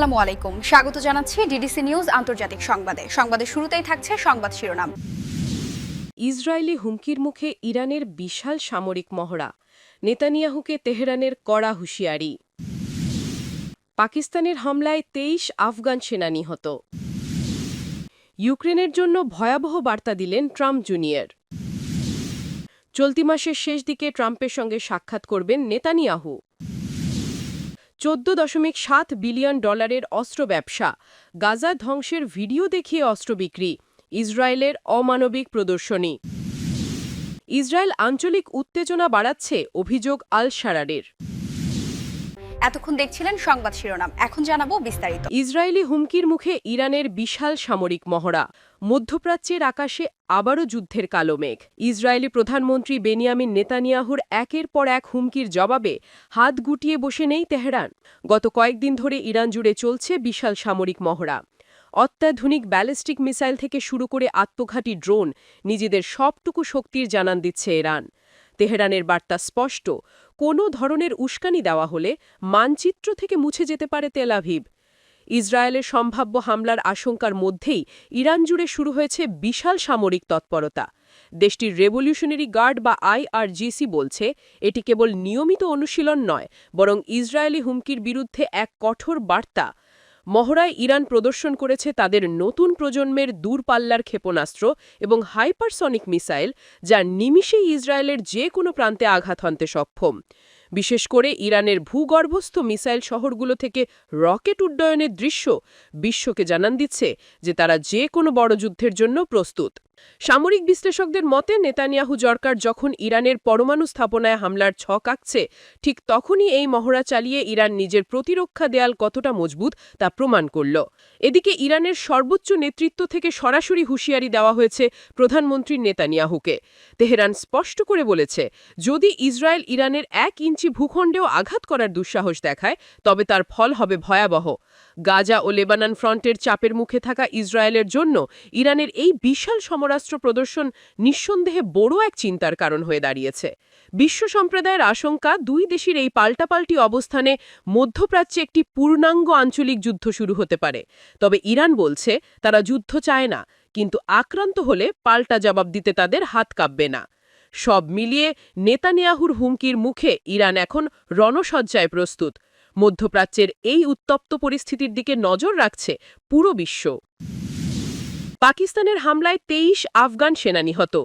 আসসালামু আলাইকুম। স্বাগত জানাচ্ছি ডিডিসি নিউজ আন্তর্জাতিক সংবাদে। সংবাদের শুরুতেই থাকছে সংবাদ শিরোনাম। ইসরায়েলি হুমকির মুখে ইরানের বিশাল সামরিক মহড়া। নেতানিয়াহুকে তেহরানের কড়া হুঁশিয়ারি। পাকিস্তানের হামলায় তেইশ আফগান সেনা নিহত। ইউক্রেনের জন্য ভয়াবহ বার্তা দিলেন ট্রাম্প জুনিয়র। চলতি মাসের শেষ দিকে ট্রাম্পের সঙ্গে সাক্ষাৎ করবেন নেতানিয়াহু। চোদ্দ দশমিক সাত বিলিয়ন ডলারের অস্ত্র ব্যবসা, গাজা ধ্বংসের ভিডিও দেখিয়ে অস্ত্র বিক্রি, ইসরায়েলের অমানবিক প্রদর্শনী। ইসরায়েল আঞ্চলিক উত্তেজনা বাড়াচ্ছে, অভিযোগ আল শারারের এতক্ষণ দেখছিলেন সংবাদ শিরোনাম। এখন জানাব বিস্তারিত। ইসরায়েলি হুমকির মুখে ইরানের বিশাল সামরিক মহড়া। মধ্যপ্রাচ্যের আকাশে আবারও যুদ্ধের কালো মেঘ। ইসরায়েলি প্রধানমন্ত্রী বেনিয়ামিন নেতানিয়াহুর একের পর এক হুমকির জবাবে হাত গুটিয়ে বসে নেই তেহরান। গত কয়েকদিন ধরে ইরান জুড়ে চলছে বিশাল সামরিক মহড়া। অত্যাধুনিক ব্যালিস্টিক মিসাইল থেকে শুরু করে আত্মঘাতী ড্রোন নিজেদের সবটুকু শক্তির জানান দিচ্ছে ইরান। তেহরানের বার্তা স্পষ্ট, কোনো ধরনের উস্কানি দেওয়া হলে মানচিত্র থেকে মুছে যেতে পারে তেলাভিভ ইসরায়েলের সম্ভাব্য হামলার আশঙ্কার মধ্যেই ইরান জুড়ে শুরু হয়েছে বিশাল সামরিক তৎপরতা। দেশটির রেভলিউশনারি গার্ড বা আইআরজিসি বলছে, এটি কেবল নিয়মিত অনুশীলন নয়, বরং ইসরায়েলি হুমকির বিরুদ্ধে এক কঠোর বার্তা। মহড়ায় ইরান প্রদর্শন করেছে তাদের নতুন প্রজন্মের দূরপাল্লার ক্ষেপণাস্ত্র এবং হাইপারসনিক মিসাইল যা নিমিষেই ইসরায়েলের যে কোনো প্রান্তে আঘাত হানতে সক্ষম। বিশেষ করে ইরানের ভূগর্ভস্থ মিসাইল শহরগুলো থেকে রকেট উড্ডয়নের দৃশ্য বিশ্বকে জানান দিচ্ছে যে তারা যে কোনো বড় যুদ্ধের জন্য প্রস্তুত। সামরিক বিশ্লেষকদের মতে, নেতানিয়াহু জরকার যখন ইরানের পরমাণু স্থাপনায় হামলার ছক আঁকছে, ঠিক তখনই এই মহড়া চালিয়ে ইরান নিজের প্রতিরক্ষা দেয়াল কতটা মজবুত তা প্রমাণ করল। এদিকে ইরানের সর্বোচ্চ নেতৃত্ব থেকে সরাসরি হুঁশিয়ারি দেওয়া হয়েছে প্রধানমন্ত্রী নেতানিয়াহুকে। তেহরান স্পষ্ট করে বলেছে, যদি ইসরায়েল ইরানের এক ইঞ্চি ভূখণ্ডেও আঘাত করার দুঃসাহস দেখায়, তবে তার ফল হবে ভয়াবহ। গাজা ও লেবানন ফ্রন্টের চাপের মুখে থাকা ইসরায়েলের জন্য ইরানের এই বিশাল সমরাস্ত্র প্রদর্শন নিঃসন্দেহে বড় এক চিন্তার কারণ হয়ে দাঁড়িয়েছে। বিশ্ব সম্প্রদায়ের আশঙ্কা, দুই দেশের এই পাল্টাপাল্টি অবস্থানে মধ্যপ্রাচ্যে একটি পূর্ণাঙ্গ আঞ্চলিক যুদ্ধ শুরু হতে পারে। তবে ইরান বলছে, তারা যুদ্ধ চায় না, কিন্তু আক্রান্ত হলে পাল্টা জবাব দিতে তাদের হাত কাঁপবে না। সব মিলিয়ে নেতানিয়াহুর হুমকির মুখে ইরান এখন রণসজ্জায় প্রস্তুত। মধ্যপ্রাচ্যের এই উত্তপ্ত পরিস্থিতির দিকে নজর রাখছে পুরো বিশ্ব। পাকিস্তানের হামলায় তেইশ আফগান সেনা নিহত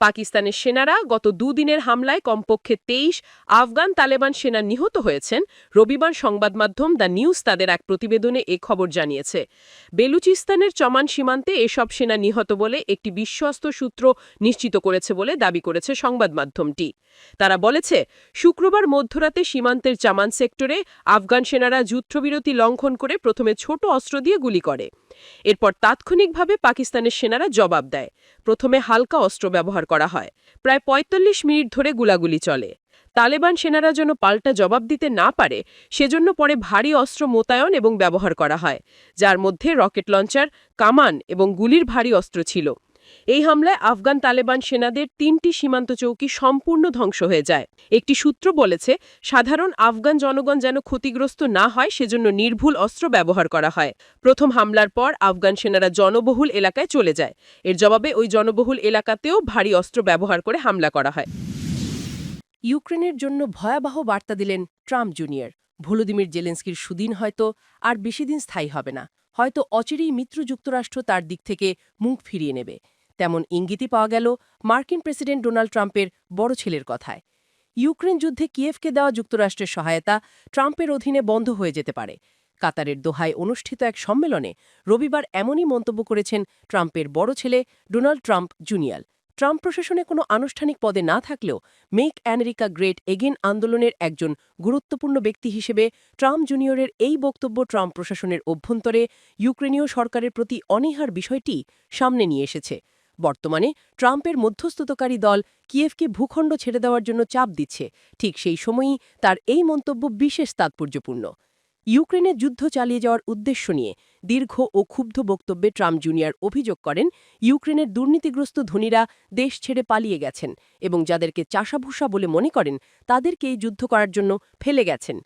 পাকিস্তানের সেনারা গত দুদিনের হামলায় কমপক্ষে তেইশ আফগান তালেবান সেনা নিহত হয়েছেন। রবিবার সংবাদ মাধ্যম দ্য নিউজ তাদের এক প্রতিবেদনে এ খবর জানিয়েছে। বেলুচিস্তানের চমান সীমান্তে এসব সেনা নিহত বলে একটি বিশ্বস্ত সূত্র নিশ্চিত করেছে বলে দাবি করেছে সংবাদ মাধ্যমটি। তারা বলেছে, শুক্রবার মধ্যরাতে সীমান্তের চামান সেক্টরে আফগান সেনারা যুদ্ধবিরতি লঙ্ঘন করে প্রথমে ছোট অস্ত্র দিয়ে গুলি করে। এরপর তাৎক্ষণিকভাবে পাকিস্তানের সেনারা জবাব দেয়। প্রথমে হালকা অস্ত্র ব্যবহার করা হয়। প্রায় ৪৫ মিনিট ধরে গুলাগুলি চলে। তালেবান সেনারা যেন পাল্টা জবাব দিতে না পারে, সেজন্য পরে ভারী অস্ত্র মোতায়ন এবং ব্যবহার করা হয়, যার মধ্যে রকেট লঞ্চার, কামান এবং গুলির ভারী অস্ত্র ছিল। এই হামলায় আফগান তালেবান সেনাদের তিনটি সীমান্ত চৌকি সম্পূর্ণ ধ্বংস হয়ে যায়। একটি সূত্র বলেছে, সাধারণ আফগান জনগণ যেন ক্ষতিগ্রস্ত না হয়, সেজন্য নির্ভুল অস্ত্র ব্যবহার করা হয়। প্রথম হামলার পর আফগান সেনারা জনবহুল এলাকায় চলে যায়। এর জবাবে ওই জনবহুল এলাকাতেও ভারী অস্ত্র ব্যবহার করে হামলা করা হয়। ইউক্রেনের জন্য ভয়াবহ বার্তা দিলেন ট্রাম্প জুনিয়র। ভলোদিমির জেলেন্সকির সুদিন হয়তো আর বেশি দিন স্থায়ী হবে না। হয়তো অচিরেই মিত্র যুক্তরাষ্ট্র তার দিক থেকে মুখ ফিরিয়ে নেবে। তেমন ইঙ্গিতই পাওয়া গেল মার্কিন প্রেসিডেন্ট ডোনাল্ড ট্রাম্পের বড় ছেলের কথায়। ইউক্রেন যুদ্ধে কিয়েভকে দেওয়া যুক্তরাষ্ট্রের সহায়তা ট্রাম্পের অধীনে বন্ধ হয়ে যেতে পারে। কাতারের দোহায় অনুষ্ঠিত এক সম্মেলনে রবিবার এমনই মন্তব্য করেছেন ট্রাম্পের বড় ছেলে ডোনাল্ড ট্রাম্প জুনিয়র। ট্রাম্প প্রশাসনে কোনো আনুষ্ঠানিক পদে না থাকলেও মেক আমেরিকা গ্রেট এগেন আন্দোলনের একজন গুরুত্বপূর্ণ ব্যক্তি হিসেবে ট্রাম্প জুনিয়রের এই বক্তব্য ট্রাম্প প্রশাসনের অভ্যন্তরে ইউক্রেনীয় সরকারের প্রতি অনীহার বিষয়টি সামনে নিয়ে এসেছে। বর্তমানে ট্রাম্পের মধ্যস্থতাকারী দল কিয়েভকে ভূখণ্ড ছেড়ে দেওয়ার জন্য চাপ দিচ্ছে। ঠিক সেই সময়ই তার এই মন্তব্য বিশেষ তাৎপর্যপূর্ণ। ইউক্রেনে যুদ্ধ চালিয়ে যাওয়ার উদ্দেশ্য নিয়ে দীর্ঘ ও ক্ষুব্ধ বক্তব্যে ট্রাম্প জুনিয়র অভিযোগ করেন, ইউক্রেনের দুর্নীতিগ্রস্ত ধনীরা দেশ ছেড়ে পালিয়ে গেছেন এবং যাদেরকে চাষাভূষা বলে মনে করেন তাদেরকে এই যুদ্ধ করার জন্য ফেলে গেছেন।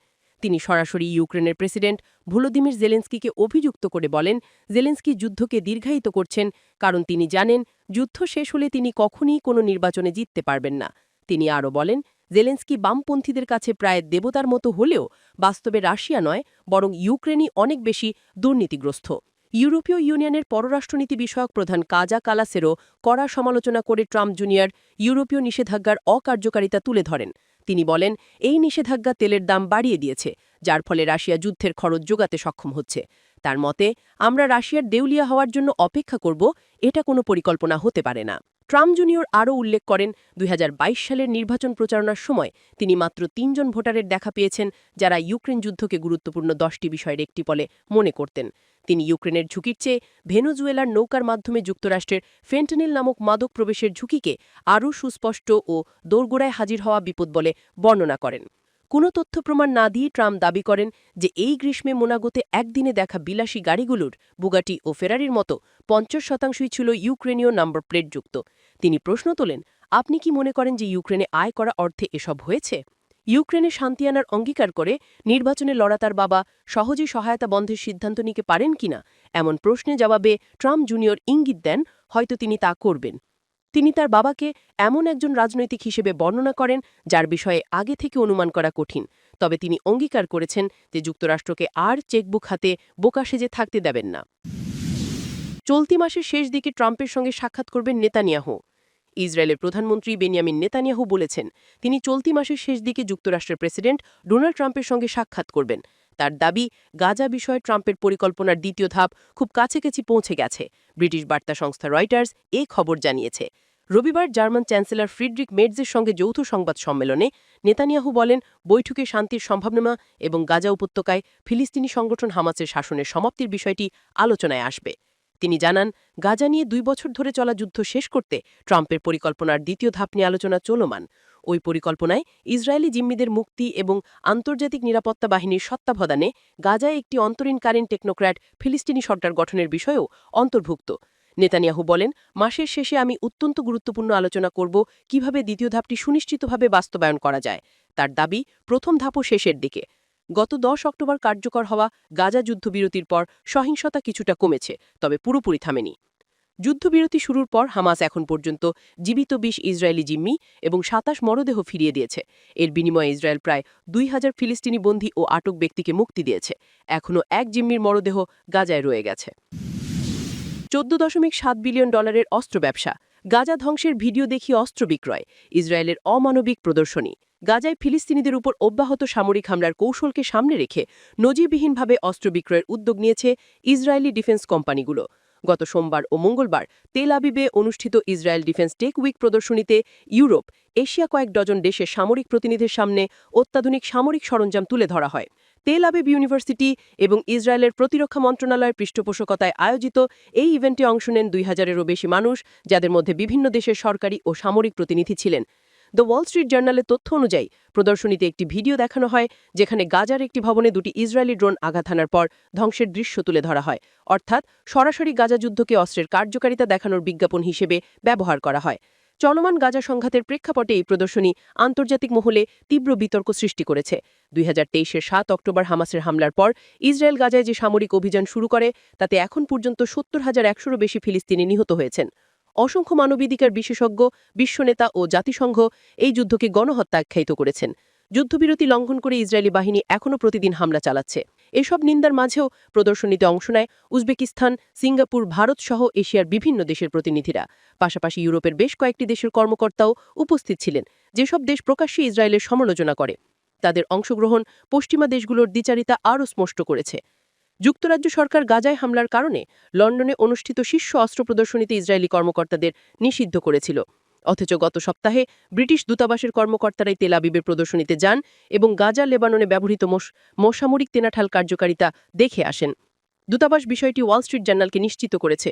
তিনি সরাসরি ইউক্রেনের প্রেসিডেন্ট ভলোদিমির জেলেন্সকিকে অভিযুক্ত করে বলেন, জেলেন্সকি যুদ্ধকে দীর্ঘায়িত করছেন, কারণ তিনি জানেন যুদ্ধ শেষ হলে তিনি কখনই কোনো নির্বাচনে জিততে পারবেন না। তিনি আরও বলেন, জেলেন্সকি বামপন্থীদের কাছে প্রায় দেবতার মতো হলেও বাস্তবে রাশিয়া নয়, বরং ইউক্রেনই অনেক বেশি দুর্নীতিগ্রস্ত। ইউরোপীয় ইউনিয়নের পররাষ্ট্রনীতি বিষয়ক প্রধান কাজা কালাসেরও কড়া সমালোচনা করে ট্রাম্প জুনিয়র ইউরোপীয় নিষেধাজ্ঞার অকার্যকারিতা তুলে ধরেন। তিনি বলেন, এই নিষেধাজ্ঞা তেলের দাম বাড়িয়ে দিয়েছে, যার ফলে রাশিয়া যুদ্ধের খরচ যোগাতে সক্ষম হচ্ছে। তার মতে, আমরা রাশিয়ার দেউলিয়া হওয়ার জন্য অপেক্ষা করব, এটা কোনো পরিকল্পনা হতে পারে না। ট্রাম্প জুনিয়র আরও উল্লেখ করেন, দুই হাজার বাইশ সালের নির্বাচন প্রচারণার সময় তিনি মাত্র তিনজন ভোটারের দেখা পেয়েছেন, যারা ইউক্রেন যুদ্ধকে গুরুত্বপূর্ণ দশটি বিষয়ের একটি বলে মনে করতেন। তিনি ইউক্রেনের ঝুঁকির চেয়ে ভেনুজুয়েলার নৌকার মাধ্যমে যুক্তরাষ্ট্রের ফেন্টানিল নামক মাদক প্রবেশের ঝুঁকিকে আরও সুস্পষ্ট ও দোরগোড়ায় হাজির হওয়া বিপদ বলে বর্ণনা করেন। কোনো তথ্য প্রমাণ না দিয়ে ট্রাম্প দাবি করেন যে এই গ্রীষ্মে মোনাগোতে একদিনে দেখা বিলাসী গাড়িগুলোর, বুগাটি ও ফেরারির মতো পঞ্চাশ শতাংশই ছিল ইউক্রেনীয় নাম্বার প্লেটযুক্ত। তিনি প্রশ্ন তোলেন, আপনি কি মনে করেন যে ইউক্রেনে আয় করা অর্থে এসব হয়েছে? ইউক্রেনে শান্তি আনার অঙ্গীকার করে নির্বাচনে লড়া তার বাবা সহজেই সহায়তা বন্ধের সিদ্ধান্ত নিতে পারেন কিনা? এমন প্রশ্নে জবাবে ট্রাম্প জুনিয়র ইঙ্গিত দেন, হয়তো তিনি তা করবেন। তিনি তার বাবাকে এমন একজন রাজনৈতিক হিসেবে বর্ণনা করেন, যার বিষয়ে আগে থেকে অনুমান করা কঠিন। তবে তিনি অঙ্গীকার করেছেন যে যুক্তরাষ্ট্রকে আর চেকবুক হাতে বোকা সেজে থাকতে দেবেন না। চলতি মাসের শেষ দিকে ট্রাম্পের সঙ্গে সাক্ষাৎ করবেন নেতানিয়াহু। ইসরায়েলের প্রধানমন্ত্রী বেনিয়ামিন নেতানিয়াহু বলেছেন, তিনি চলতি মাসের শেষ দিকে যুক্তরাষ্ট্রের প্রেসিডেন্ট ডোনাল্ড ট্রাম্পের সঙ্গে সাক্ষাৎ করবেন। তার দাবি, গাজা বিষয়ে ট্রাম্পের পরিকল্পনার দ্বিতীয় ধাপ খুব কাছাকাছি পৌঁছে গেছে, ব্রিটিশ বার্তা সংস্থা রয়টার্স এ খবর জানিয়েছে। রবিবার জার্মান চ্যান্সেলর ফ্রিডরিক মেটজের সঙ্গে যৌথ সংবাদ সম্মেলনে নেতানিয়াহু বলেন, বৈঠকে শান্তির সম্ভাবনা এবং গাজা উপত্যকায় ফিলিস্তিনি সংগঠন হামাসের শাসনের সমাপ্তির বিষয়টি আলোচনায় আসবে। তিনি জানান, গাজা নিয়ে দুই বছর ধরে চলা যুদ্ধ শেষ করতে ট্রাম্পের পরিকল্পনার দ্বিতীয় ধাপ নিয়ে আলোচনা চলমান। ওই পরিকল্পনায় ইসরায়েলি জিম্মিদের মুক্তি এবং আন্তর্জাতিক নিরাপত্তা বাহিনীর সত্ত্বাবধানে গাজায় একটি অন্তরীণকালীন টেকনোক্র্যাট ফিলিস্তিনি সরকার গঠনের বিষয়েও অন্তর্ভুক্ত। নেতানিয়াহু বলেন, মাসের শেষে আমি অত্যন্ত গুরুত্বপূর্ণ আলোচনা করব কীভাবে দ্বিতীয় ধাপটি সুনিশ্চিতভাবে বাস্তবায়ন করা যায়। তার দাবি, প্রথম ধাপও শেষের দিকে। গত দশ অক্টোবর কার্যকর হওয়া গাজা যুদ্ধবিরতির পর সহিংসতা কিছুটা কমেছে, তবে পুরোপুরি থামেনি। যুদ্ধবিরতি শুরুর পর হামাস এখন পর্যন্ত জীবিত বিশ ইসরায়েলি জিম্মি এবং সাতাশ মরদেহ ফিরিয়ে দিয়েছে। এর বিনিময়ে ইসরায়েল প্রায় দুই হাজার ফিলিস্তিনি বন্দী ও আটক ব্যক্তিকে মুক্তি দিয়েছে। এখনও এক জিম্মির মরদেহ গাজায় রয়ে গেছে। চোদ্দ দশমিক সাত বিলিয়ন ডলারের অস্ত্র ব্যবসা। গাজা ধ্বংসের ভিডিও দেখি অস্ত্র বিক্রয়, ইসরায়েলের অমানবিক প্রদর্শনী। গাজায় ফিলিস্তিনিদের উপর অব্যাহত সামরিক হামলার কৌশলকে সামনে রেখে নজিরবিহীনভাবে অস্ত্র বিক্রয়ের উদ্যোগ নিয়েছে ইসরায়েলি ডিফেন্স কোম্পানিগুলো। গত সোমবার ও মঙ্গলবার তেল আবিবে অনুষ্ঠিত ইসরায়েল ডিফেন্স টেক উইক প্রদর্শনীতে ইউরোপ, এশিয়া কয়েক ডজন দেশের সামরিক প্রতিনিধির সামনে অত্যাধুনিক সামরিক সরঞ্জাম তুলে ধরা হয়। তেল আবিব ইউনিভার্সিটি এবং ইসরায়েলের প্রতিরক্ষা মন্ত্রণালয়ের পৃষ্ঠপোষকতায় আয়োজিত এই ইভেন্টে অংশ নেন দুই হাজারেরও বেশি মানুষ, যাদের মধ্যে বিভিন্ন দেশের সরকারি ও সামরিক প্রতিনিধি ছিলেন। দ্য ওয়াল স্ট্রিট জার্নালের তথ্য অনুযায়ী, প্রদর্শনীতে একটি ভিডিও দেখানো হয়, যেখানে গাজার একটি ভবনে দুটি ইসরায়েলি ড্রোন আঘাত হানার পর ধ্বংসের দৃশ্য তুলে ধরা হয়। অর্থাৎ, সরাসরি গাজা যুদ্ধকে অস্ত্রের কার্যকারিতা দেখানোর বিজ্ঞাপন হিসেবে ব্যবহার করা হয়। চলমান গাজা সংঘাতের প্রেক্ষাপটে এই প্রদর্শনী আন্তর্জাতিক মহলে তীব্র বিতর্ক সৃষ্টি করেছে। দুই হাজার তেইশের সাত অক্টোবর হামাসের হামলার পর ইসরায়েল গাজায় যে সামরিক অভিযান শুরু করে, তাতে এখন পর্যন্ত সত্তর হাজার একশোরও বেশি ফিলিস্তিনি নিহত হয়েছেন। অসংখ্য মানবাধিকার বিশেষজ্ঞ, বিশ্বনেতা ও জাতিসংঘ এই যুদ্ধকে গণহত্যা আখ্যায়িত করেছেন। যুদ্ধবিরতি লঙ্ঘন করে ইসরায়েলি বাহিনী এখনও প্রতিদিন হামলা চালাচ্ছে। এসব নিন্দার মাঝেও প্রদর্শনীতে অংশ নেয় উজবেকিস্তান, সিঙ্গাপুর, ভারত সহ এশিয়ার বিভিন্ন দেশের প্রতিনিধিরা। পাশাপাশি ইউরোপের বেশ কয়েকটি দেশের কর্মকর্তাও উপস্থিত ছিলেন। যেসব দেশ প্রকাশ্যে ইসরায়েলের সমালোচনা করে, তাদের অংশগ্রহণ পশ্চিমা দেশগুলোর দ্বিচারিতা আরও স্পষ্ট করেছে। যুক্তরাজ্য সরকার গাজায় হামলার কারণে লন্ডনে অনুষ্ঠিত শীর্ষ অস্ত্র প্রদর্শনীতে ইসরায়েলি কর্মকর্তাদের নিষিদ্ধ করেছিল। অথচ গত সপ্তাহে ব্রিটিশ দূতাবাসের কর্মকর্তারাই তেল আবিবের প্রদর্শনীতে যান এবং গাজা, লেবাননে ব্যবহৃত মোসামরিক তেনাঠাল কার্যকারিতা দেখে আসেন। দূতাবাস বিষয়টি ওয়াল স্ট্রিট জার্নালকে নিশ্চিত করেছে।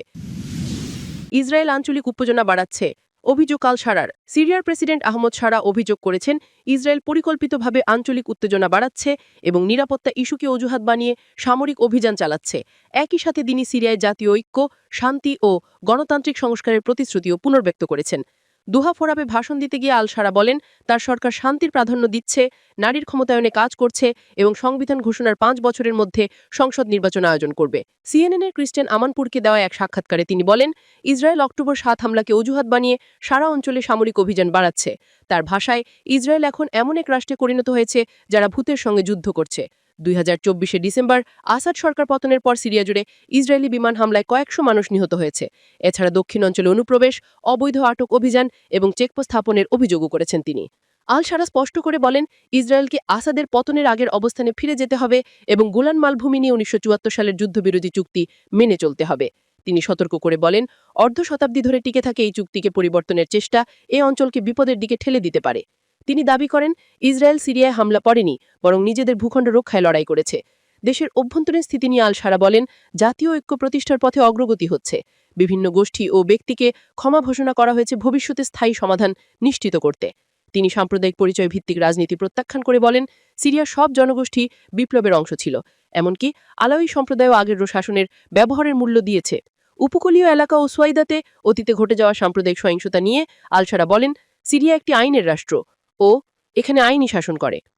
ইসরায়েল আঞ্চলিক উত্তেজনা বাড়াচ্ছে। অভিযোগ কাল সারার। সিরিয়ার প্রেসিডেন্ট আহমদ সারা অভিযোগ করেছেন, ইসরায়েল পরিকল্পিতভাবে আঞ্চলিক উত্তেজনা বাড়াচ্ছে এবং নিরাপত্তা ইস্যুকে অজুহাত বানিয়ে সামরিক অভিযান চালাচ্ছে। একই সাথে তিনি সিরিয়ায় জাতীয় ঐক্য, শান্তি ও গণতান্ত্রিক সংস্কারের প্রতিশ্রুতিও পুনর্ব্যক্ত করেছেন। দুহা ফোরাবে ভাষণ দিতে গিয়ে আলসারা বলেন, তার সরকার শান্তির প্রাধান্য দিচ্ছে, নারীর ক্ষমতায়নে কাজ করছে এবং সংবিধান ঘোষণার পাঁচ বছরের মধ্যে সংসদ নির্বাচন আয়োজন করবে। সিএনএনের ক্রিস্টেন আমানপুরকে দেওয়া এক সাক্ষাৎকারে তিনি বলেন, ইসরায়েল অক্টোবর সাত হামলাকে অজুহাত বানিয়ে সারা অঞ্চলে সামরিক অভিযান বাড়াচ্ছে। তার ভাষায়, ইসরায়েল এখন এমন এক রাষ্ট্রে পরিণত হয়েছে যারা ভূতের সঙ্গে যুদ্ধ করছে। দুই হাজার ডিসেম্বর আসাদ সরকার পতনের পর সিরিয়া জুড়ে ইসরায়েলি বিমান হামলায় কয়েকশো মানুষ নিহত হয়েছে। এছাড়া দক্ষিণ অঞ্চলে অনুপ্রবেশ, অবৈধ আটক অভিযান এবং চেকপোস্ট স্থাপনের অভিযোগও করেছেন তিনি। আল সারা স্পষ্ট করে বলেন, ইসরায়েলকে আসাদের পতনের আগের অবস্থানে ফিরে যেতে হবে এবং গোলান মালভূমি নিয়ে উনিশশো চুয়াত্তর সালের যুদ্ধবিরোধী চুক্তি মেনে চলতে হবে। তিনি সতর্ক করে বলেন, অর্ধ শতাব্দী ধরে টিকে থাকে এই চুক্তিকে পরিবর্তনের চেষ্টা এ অঞ্চলকে বিপদের দিকে ঠেলে দিতে পারে। তিনি দাবি করেন, ইসরায়েল সিরিয়ায় হামলা পড়েনি বরং নিজেদের ভূখণ্ড রক্ষায় লড়াই করেছে। দেশের অভ্যন্তরীণ স্থিতি নিয়ে আলসারা বলেন, জাতীয় ঐক্য প্রতিষ্ঠার পথে অগ্রগতি হচ্ছে। বিভিন্ন গোষ্ঠী ও ব্যক্তিকে ক্ষমা ঘোষণা করা হয়েছে ভবিষ্যতে স্থায়ী সমাধান নিশ্চিত করতে। তিনি সাম্প্রদায়িক পরিচয় ভিত্তিক রাজনীতি প্রত্যাখ্যান করে বলেন, সিরিয়ার সব জনগোষ্ঠী বিপ্লবের অংশ ছিল, এমনকি আলাউই সম্প্রদায়ও আগের শাসনের ব্যবহারের মূল্য দিয়েছে। উপকূলীয় এলাকা ও সোয়াইদাতে অতীতে ঘটে যাওয়া সাম্প্রদায়িক সহিংসতা নিয়ে আলসারা বলেন, সিরিয়া একটি আইনের রাষ্ট্র ও এখানে আইনি শাসন করে।